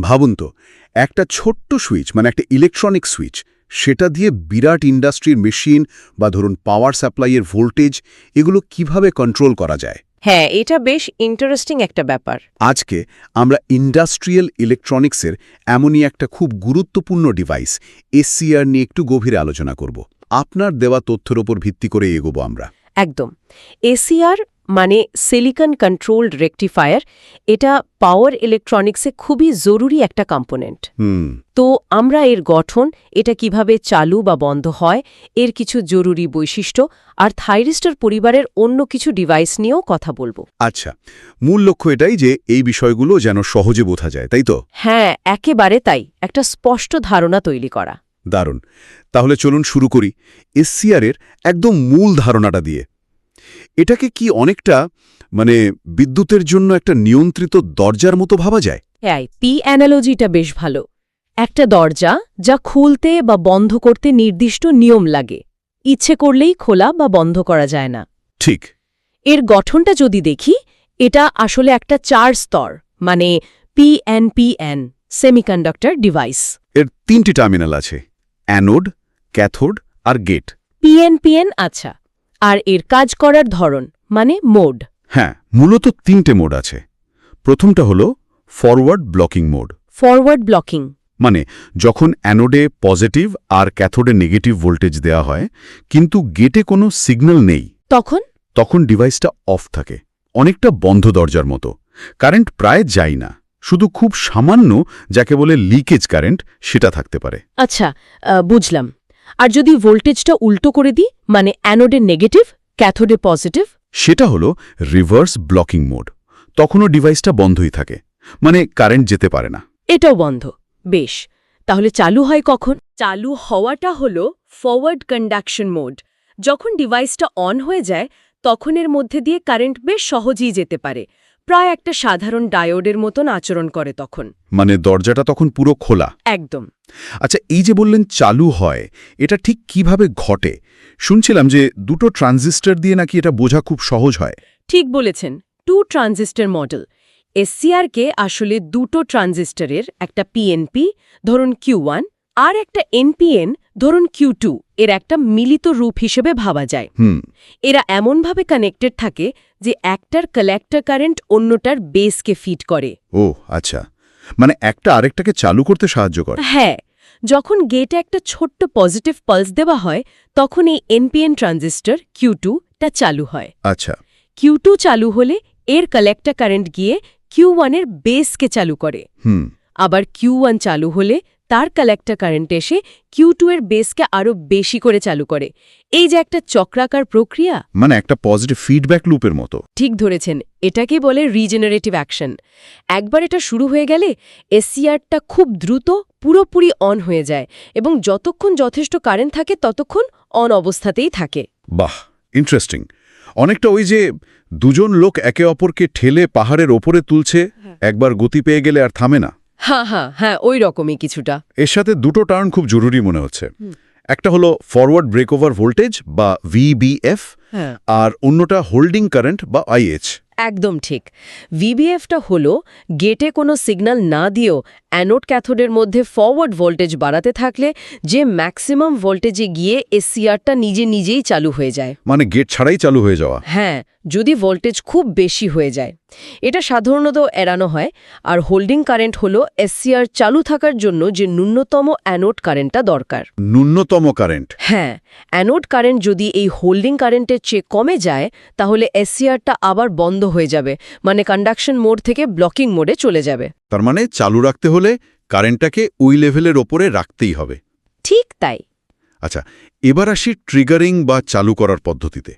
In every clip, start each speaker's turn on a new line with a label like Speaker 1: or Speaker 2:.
Speaker 1: ভাবুন তো একটা ছোট্ট সুইচ মানে একটা ইলেকট্রনিক সুইচ সেটা দিয়ে বিরাট ইন্ডাস্ট্রির মেশিন বা ধরুন পাওয়ার সাপ্লাইয়ের ভোল্টেজ এগুলো কীভাবে কন্ট্রোল করা যায়?
Speaker 2: হ্যাঁ এটা বেশ ইন্টারেস্টিং একটা ব্যাপার।
Speaker 1: আজকে আমরা ইন্ডাস্ট্রিয়াল ইলেকট্রনিক্সের এমনই একটা খুব গুরুত্বপূর্ণ ডিভাইস এসসিআর নিয়ে একটু গভীরে আলোচনা করব। আপনার দেওয়া তথ্যের ওপর ভিত্তি করে এগোবো আমরা।
Speaker 2: একদম। এসিআর মানে সিলিকন কন্ট্রোলড রেকটিফায়ার এটা পাওয়ার ইলেকট্রনিক্সে খুবই জরুরি একটা কম্পোনেন্ট
Speaker 1: হুম।
Speaker 2: তো আমরা এর গঠন এটা কীভাবে চালু বা বন্ধ হয় এর কিছু জরুরি বৈশিষ্ট্য আর থাইরিস্টার পরিবারের অন্য কিছু ডিভাইস নিয়েও কথা বলব।
Speaker 1: আচ্ছা মূল লক্ষ্য এটাই যে এই বিষয়গুলো যেন সহজে বোঝা যায় তাই তো?
Speaker 2: হ্যাঁ একেবারে তাই একটা স্পষ্ট ধারণা তৈরি করা।
Speaker 1: দারুণ। তাহলে চলুন শুরু করি এসসিআরের একদম মূল ধারণাটা দিয়ে। এটাকে কি অনেকটা মানে বিদ্যুতের জন্য একটা নিয়ন্ত্রিত দরজার মতো ভাবা যায়?
Speaker 2: হ্যাঁ পি অ্যানালজিটা বেশ ভালো। একটা দরজা যা খুলতে বা বন্ধ করতে নির্দিষ্ট নিয়ম লাগে। ইচ্ছে করলেই খোলা বা বন্ধ করা যায় না।
Speaker 1: ঠিক।
Speaker 2: এর গঠনটা যদি দেখি এটা আসলে একটা চার স্তর মানে পিএনপিএন সেমিকন্ডাক্টর ডিভাইস
Speaker 1: এর তিনটি টার্মিনাল আছে অ্যানোড ক্যাথোড আর gate
Speaker 2: P N P N আচ্ছা। আর এর কাজ করার ধরন মানে মোড।
Speaker 1: হ্যাঁ মূলত তিনটে মোড আছে। প্রথমটা হলো forward blocking mode.
Speaker 2: Forward blocking
Speaker 1: মানে যখন অ্যানোডে পজিটিভ আর ক্যাথোডে নেগেটিভ ভোল্টেজ দেওয়া হয় কিন্তু গেটে কোনো সিগন্যাল নেই।
Speaker 2: তখন?
Speaker 1: তখন ডিভাইসটা অফ থাকে। অনেকটা বন্ধ দরজার মতো। কারেন্ট প্রায় যায় না। শুধু খুব সামান্য যাকে বলে লিকেজ কারেন্ট সেটা থাকতে পারে।
Speaker 2: আচ্ছা বুঝলাম। আর যদি ভোল্টেজটা উল্টো করে দিই মানে অ্যানোডে নেগেটিভ ক্যাথোডে পজিটিভ?
Speaker 1: সেটা হলো রিভার্স ব্লকিং মোড। তখনও ডিভাইসটা বন্ধই থাকে মানে কারেন্ট যেতে পারে না।
Speaker 2: এটাও বন্ধ বেশ। তাহলে চালু হয় কখন? চালু হওয়াটা হলো ফরওয়ার্ড কন্ডাকশন মোড যখন ডিভাইসটা অন হয়ে যায় তখন এর মধ্যে দিয়ে কারেন্ট বেশ সহজেই যেতে পারে। প্রায় একটা সাধারণ ডায়োডের মতন আচরণ করে তখন।
Speaker 1: মানে দরজাটা তখন পুরো খোলা।
Speaker 2: একদম।
Speaker 1: আচ্ছা এই যে বললেন চালু হয় এটা ঠিক কীভাবে ঘটে? শুনছিলাম যে দুটো ট্রানজিস্টর দিয়ে নাকি এটা বোঝা খুব সহজ হয়।
Speaker 2: ঠিক বলেছেন টু ট্রানজিস্টর মডেল। এসসিআরকে আসলে দুটো ট্রানজিস্টরের একটা পিএনপি ধরুন কিউ ওয়ান আর একটা এনপিএন ধরুন কিউ টু এর একটা মিলিত রূপ হিসেবে ভাবা যায়।
Speaker 1: হুম।
Speaker 2: এরা এমনভাবে কানেক্টেড থাকে যে একটার কালেক্টর কারেন্ট অন্যটার বেসকে ফিট করে।
Speaker 1: ও আচ্ছা। মানে একটা আরেকটাকে চালু করতে সাহায্য করে।
Speaker 2: হ্যাঁ যখন গেটে একটা ছোট্ট পজিটিভ পালস দেওয়া হয় তখন এই এনপিএন ট্রানজিস্টর কিউ টা চালু হয়।
Speaker 1: আচ্ছা।
Speaker 2: কিউ চালু হলে এর কালেক্টর কারেন্ট গিয়ে কিউ ওয়ানের বেসকে চালু করে।
Speaker 1: হুম।
Speaker 2: আবার কিউ ওয়ান চালু হলে তার কালেক্টর কারেন্ট এসে কিউ টু এর বেসকে আরও বেশি করে চালু করে। এই যে একটা চক্রাকার প্রক্রিয়া।
Speaker 1: মানে একটা পজিটিভ ফিডব্যাক লুপের মতো।
Speaker 2: ঠিক ধরেছেন এটাকে বলে রিজেনারেটিভ অ্যাকশন একবার এটা শুরু হয়ে গেলে এসসিআরটা খুব দ্রুত পুরোপুরি অন হয়ে যায় এবং যতক্ষণ যথেষ্ট কারেন্ট থাকে ততক্ষণ অন অবস্থাতেই থাকে।
Speaker 1: বাহ ইন্টারেস্টিং অনেকটা ওই যে দুজন লোক একে অপরকে ঠেলে পাহাড়ের ওপরে তুলছে একবার গতি পেয়ে গেলে আর থামে না।
Speaker 2: হ্যাঁ হ্যাঁ হ্যাঁ ওই রকমই কিছুটা।
Speaker 1: এর সাথে দুটো টার্ন খুব জরুরি মনে হচ্ছে। একটা হলো ফরওয়ার্ড ব্রেকওভার ভোল্টেজ বা ভিবিএফ
Speaker 2: হ্যাঁ।
Speaker 1: আর অন্যটা হোল্ডিং কারেন্ট বা আইএচ
Speaker 2: একদম ঠিক। ভিবিএফটা হলো গেটে কোনো সিগন্যাল না দিয়েও অ্যানোড ক্যাথোডের মধ্যে ফরওয়ার্ড ভোল্টেজ বাড়াতে থাকলে যে ম্যাক্সিমাম ভোল্টেজে গিয়ে এসিআরটা নিজে নিজেই চালু হয়ে যায়।
Speaker 1: মানে গেট ছাড়াই চালু হয়ে যাওয়া।
Speaker 2: হ্যাঁ যদি ভোল্টেজ খুব বেশি হয়ে যায়। এটা সাধারণত এড়ানো হয় আর হোল্ডিং কারেন্ট হলো এসসিআর চালু থাকার জন্য যে ন্যূনতম অ্যানোড কারেন্টটা দরকার।
Speaker 1: ন্যূনতম কারেন্ট?
Speaker 2: হ্যাঁ অ্যানোড কারেন্ট যদি এই হোল্ডিং কারেন্টের চেয়ে কমে যায় তাহলে এসসিআরটা আবার বন্ধ হয়ে যাবে মানে কন্ডাকশন মোড থেকে ব্লকিং মোডে চলে যাবে।
Speaker 1: তার মানে চালু রাখতে হলে কারেন্টটাকে ওই লেভেলের ওপরে রাখতেই হবে।
Speaker 2: ঠিক তাই।
Speaker 1: আচ্ছা এবার আসি ট্রিগারিং বা চালু করার পদ্ধতিতে।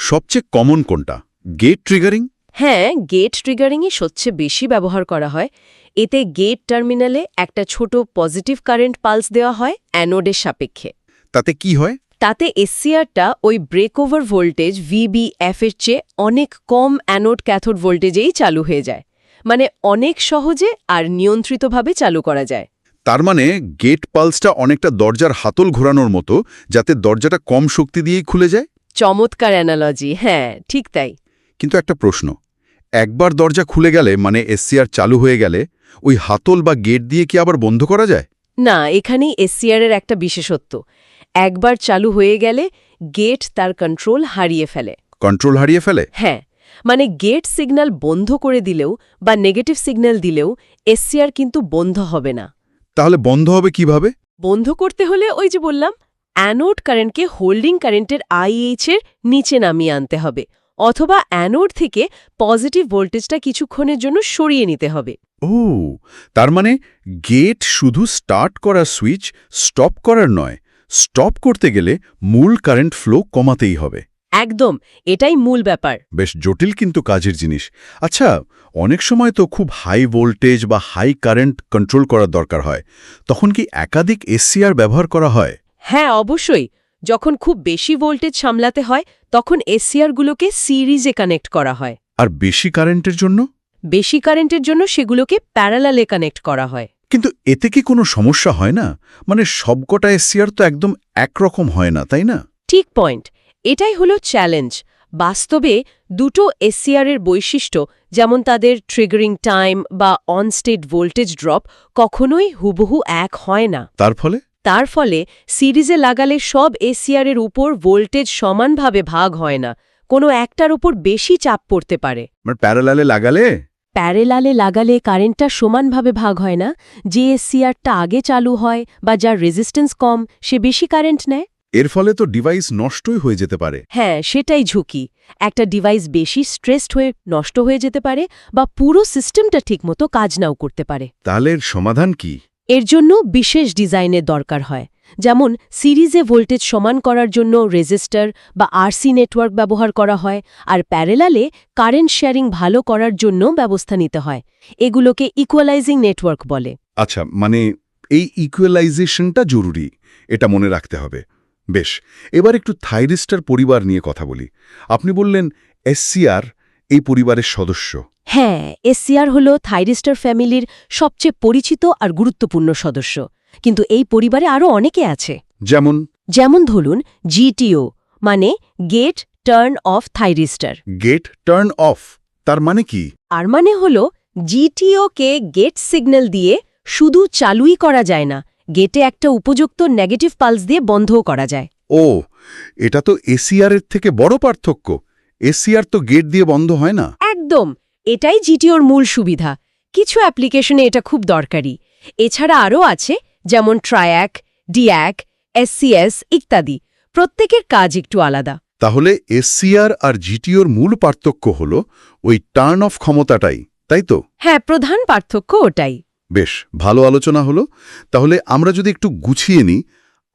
Speaker 1: সবচেয়ে কমন কোনটা? গেট ট্রিগারিং
Speaker 2: হ্যাঁ গেট ট্রিগারিংই সবচেয়ে বেশি ব্যবহার করা হয়। এতে গেট টার্মিনালে একটা ছোট পজিটিভ কারেন্ট পালস দেওয়া হয় অ্যানোডের সাপেক্ষে।
Speaker 1: তাতে কি হয়?
Speaker 2: তাতে এসসিআরটা ওই ব্রেকওভার ভোল্টেজ ভিবিএফ এর চেয়ে অনেক কম অ্যানোড ক্যাথোড ভোল্টেজেই চালু হয়ে যায়। মানে অনেক সহজে আর নিয়ন্ত্রিতভাবে চালু করা যায়।
Speaker 1: তার মানে গেট পালসটা অনেকটা দরজার হাতল ঘোরানোর মতো যাতে দরজাটা কম শক্তি দিয়েই খুলে যায়?
Speaker 2: চমৎকার অ্যানালজি হ্যাঁ ঠিক তাই।
Speaker 1: কিন্তু একটা প্রশ্ন একবার দরজা খুলে গেলে মানে এসসিআর চালু হয়ে গেলে ওই হাতল বা গেট দিয়ে কি আবার বন্ধ করা যায়?
Speaker 2: না এখানেই এসসিআর এর একটা বিশেষত্ব। একবার চালু হয়ে গেলে গেট তার কন্ট্রোল হারিয়ে ফেলে।
Speaker 1: কন্ট্রোল হারিয়ে ফেলে?
Speaker 2: হ্যাঁ মানে গেট সিগন্যাল বন্ধ করে দিলেও বা নেগেটিভ সিগন্যাল দিলেও এসসিআর কিন্তু বন্ধ হবে না।
Speaker 1: তাহলে বন্ধ হবে কীভাবে?
Speaker 2: বন্ধ করতে হলে ওই যে বললাম অ্যানোড কারেন্টকে হোল্ডিং কারেন্টের আইএইচ এর নিচে নামিয়ে আনতে হবে। অথবা অ্যানোড থেকে পজিটিভ ভোল্টেজটা কিছুক্ষণের জন্য সরিয়ে নিতে হবে।
Speaker 1: ও তার মানে গেট শুধু স্টার্ট করার সুইচ স্টপ করার নয় স্টপ করতে গেলে মূল কারেন্ট ফ্লো কমাতেই হবে।
Speaker 2: একদম এটাই মূল ব্যাপার।
Speaker 1: বেশ জটিল কিন্তু কাজের জিনিস। আচ্ছা অনেক সময় তো খুব হাই ভোল্টেজ বা হাই কারেন্ট কন্ট্রোল করার দরকার হয়। তখন কি একাধিক এসসিআর ব্যবহার করা হয়?
Speaker 2: হ্যাঁ অবশ্যই। যখন খুব বেশি ভোল্টেজ সামলাতে হয় তখন এসসিআরগুলোকে সিরিজে কানেক্ট করা হয়।
Speaker 1: আর বেশি কারেন্টের জন্য?
Speaker 2: বেশি কারেন্টের জন্য সেগুলোকে প্যারালালে কানেক্ট করা হয়।
Speaker 1: কিন্তু এতে কি কোনো সমস্যা হয় না? মানে সবকটা এসসিআর তো একদম একরকম হয় না তাই না?
Speaker 2: ঠিক পয়েন্ট। এটাই হলো চ্যালেঞ্জ। বাস্তবে দুটো এসসিআর এর বৈশিষ্ট্য যেমন তাদের ট্রিগারিং টাইম বা অনস্টেট ভোল্টেজ ড্রপ কখনোই হুবহু এক হয় না।
Speaker 1: তার ফলে?
Speaker 2: তার ফলে সিরিজে লাগালে সব এসিআর এর উপর ভোল্টেজ সমানভাবে ভাগ হয় না কোনো একটার উপর বেশি চাপ পড়তে পারে।
Speaker 1: মানে প্যারালালে লাগালে?
Speaker 2: প্যারেলালে লাগালে কারেন্টটা সমানভাবে ভাগ হয় না যে এসিআরটা আগে চালু হয় বা যার রেজিস্ট্যান্স কম সে বেশি কারেন্ট নেয়।
Speaker 1: এর ফলে তো ডিভাইস নষ্টই হয়ে যেতে পারে।
Speaker 2: হ্যাঁ সেটাই ঝুঁকি। একটা ডিভাইস বেশি স্ট্রেসড হয়ে নষ্ট হয়ে যেতে পারে বা পুরো সিস্টেমটা ঠিকমতো কাজ নাও করতে পারে।
Speaker 1: তাহলে সমাধান কি?
Speaker 2: এর জন্য বিশেষ ডিজাইনের দরকার হয়। যেমন সিরিজে ভোল্টেজ সমান করার জন্য রেজিস্টার বা আরসি নেটওয়ার্ক ব্যবহার করা হয়, আর প্যারেলালে কারেন্ট শেয়ারিং ভালো করার জন্য ব্যবস্থা নিতে হয়। এগুলোকে ইকুয়ালাইজিং নেটওয়ার্ক বলে।
Speaker 1: আচ্ছা মানে এই ইকুয়ালাইজেশনটা জরুরি, এটা মনে রাখতে হবে। বেশ, এবার একটু থাইরিস্টার পরিবার নিয়ে কথা বলি। আপনি বললেন এসসিআর এই পরিবারের সদস্য।
Speaker 2: হ্যাঁ এসসিআর হল থাইরিস্টার ফ্যামিলির সবচেয়ে পরিচিত আর গুরুত্বপূর্ণ সদস্য। কিন্তু এই পরিবারে আরও অনেকে আছে।
Speaker 1: যেমন?
Speaker 2: যেমন ধরুন জিটিও মানে gate turn off thyristor.
Speaker 1: Gate turn off তার মানে কি?
Speaker 2: আর মানে হল জিটিওকে গেট সিগন্যাল দিয়ে শুধু চালুই করা যায় না গেটে একটা উপযুক্ত নেগেটিভ পালস দিয়ে বন্ধও করা যায়।
Speaker 1: ও এটা তো এসিআর এর থেকে বড় পার্থক্য। এসিআর তো গেট দিয়ে বন্ধ হয় না?
Speaker 2: একদম। এটাই জিটিওর মূল সুবিধা। কিছু অ্যাপ্লিকেশনে এটা খুব দরকারি। এছাড়া আরও আছে যেমন ট্রায়াক ডিয়াক এসসিএস ইত্যাদি। প্রত্যেকের কাজ একটু আলাদা।
Speaker 1: তাহলে এসসিআর আর জিটিওর মূল পার্থক্য হল ওই টার্ন অফ ক্ষমতাটাই তাই তো?
Speaker 2: হ্যাঁ প্রধান পার্থক্য ওটাই।
Speaker 1: বেশ ভালো আলোচনা হলো। তাহলে আমরা যদি একটু গুছিয়ে নিই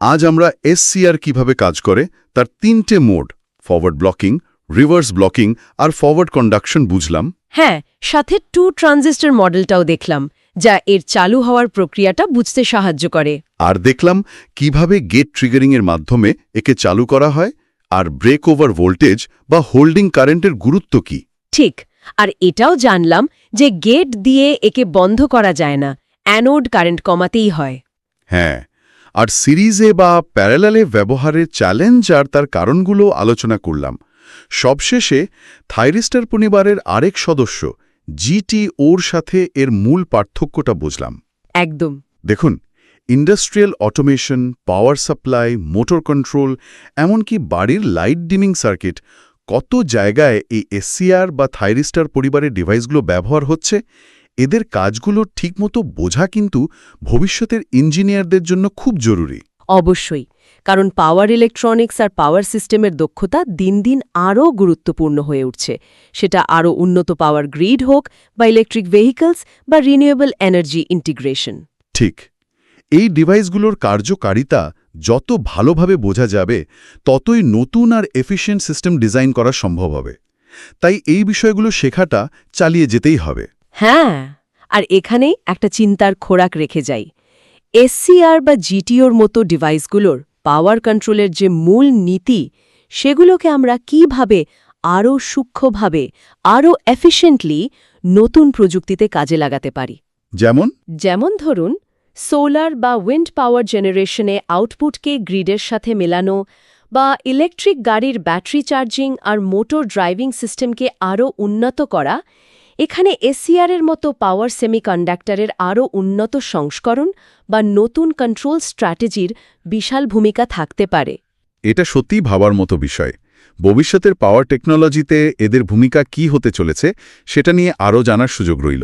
Speaker 1: আজ আমরা এসসিআর কীভাবে কাজ করে তার তিনটে mode forward blocking reverse blocking আর ফরওয়ার্ড কন্ডাকশন বুঝলাম?
Speaker 2: হ্যাঁ সাথে টু ট্রানজিস্টর মডেলটাও দেখলাম যা এর চালু হওয়ার প্রক্রিয়াটা বুঝতে সাহায্য করে।
Speaker 1: আর দেখলাম কীভাবে গেট ট্রিগারিংয়ের মাধ্যমে একে চালু করা হয় আর ব্রেক ওভার ভোল্টেজ বা হোল্ডিং কারেন্টের গুরুত্ব কি?
Speaker 2: ঠিক আর এটাও জানলাম যে গেট দিয়ে একে বন্ধ করা যায় না অ্যানোড কারেন্ট কমাতেই হয়।
Speaker 1: হ্যাঁ আর সিরিজে বা প্যারালালে ব্যবহারের চ্যালেঞ্জ আর তার কারণগুলো আলোচনা করলাম। সবশেষে থাইরিস্টার পরিবারের আরেক সদস্য জিটি ওর সাথে এর মূল পার্থক্যটা বুঝলাম।
Speaker 2: একদম।
Speaker 1: দেখুন industrial automation power supply motor control এমনকি বাড়ির লাইট ডিমিং সার্কিট কত জায়গায় এই এসসিআর বা থাইরিস্টার পরিবারের ডিভাইসগুলো ব্যবহার হচ্ছে এদের কাজগুলো ঠিকমতো বোঝা কিন্তু ভবিষ্যতের ইঞ্জিনিয়ারদের জন্য খুব জরুরি।
Speaker 2: অবশ্যই। কারণ পাওয়ার ইলেকট্রনিক্স আর পাওয়ার সিস্টেমের দক্ষতা দিন দিন আরও গুরুত্বপূর্ণ হয়ে উঠছে। সেটা আরও উন্নত পাওয়ার গ্রিড হোক বা ইলেকট্রিক ভেহিকলস বা রিনিউয়েবল এনার্জি ইন্টিগ্রেশন।
Speaker 1: ঠিক। এই ডিভাইসগুলোর কার্যকারিতা যত ভালোভাবে বোঝা যাবে ততই নতুন আর এফিশিয়েন্ট সিস্টেম ডিজাইন করা সম্ভব হবে। তাই এই বিষয়গুলো শেখাটা চালিয়ে যেতেই হবে।
Speaker 2: হ্যাঁ আর এখানেই একটা চিন্তার খোরাক রেখে যাই। এসসিআর বা জিটিওর মতো ডিভাইসগুলোর পাওয়ার কন্ট্রোলের যে মূল নীতি সেগুলোকে আমরা কীভাবে আরও সূক্ষ্মভাবে আরও এফিশিয়েন্টলি নতুন প্রযুক্তিতে কাজে লাগাতে পারি?
Speaker 1: যেমন?
Speaker 2: যেমন ধরুন সোলার বা উইন্ড পাওয়ার জেনারেশনে আউটপুটকে গ্রিডের সাথে মেলানো বা ইলেকট্রিক গাড়ির ব্যাটারি চার্জিং আর মোটর ড্রাইভিং সিস্টেমকে আরও উন্নত করা এখানে এসিআরের মতো পাওয়ার সেমিকন্ডাক্টরের আরও উন্নত সংস্করণ বা নতুন কন্ট্রোল স্ট্র্যাটেজির বিশাল ভূমিকা থাকতে পারে।
Speaker 1: এটা সত্যিই ভাবার মতো বিষয়। ভবিষ্যতের পাওয়ার টেকনোলজিতে এদের ভূমিকা কি হতে চলেছে, সেটা নিয়ে আরও জানার সুযোগ রইল।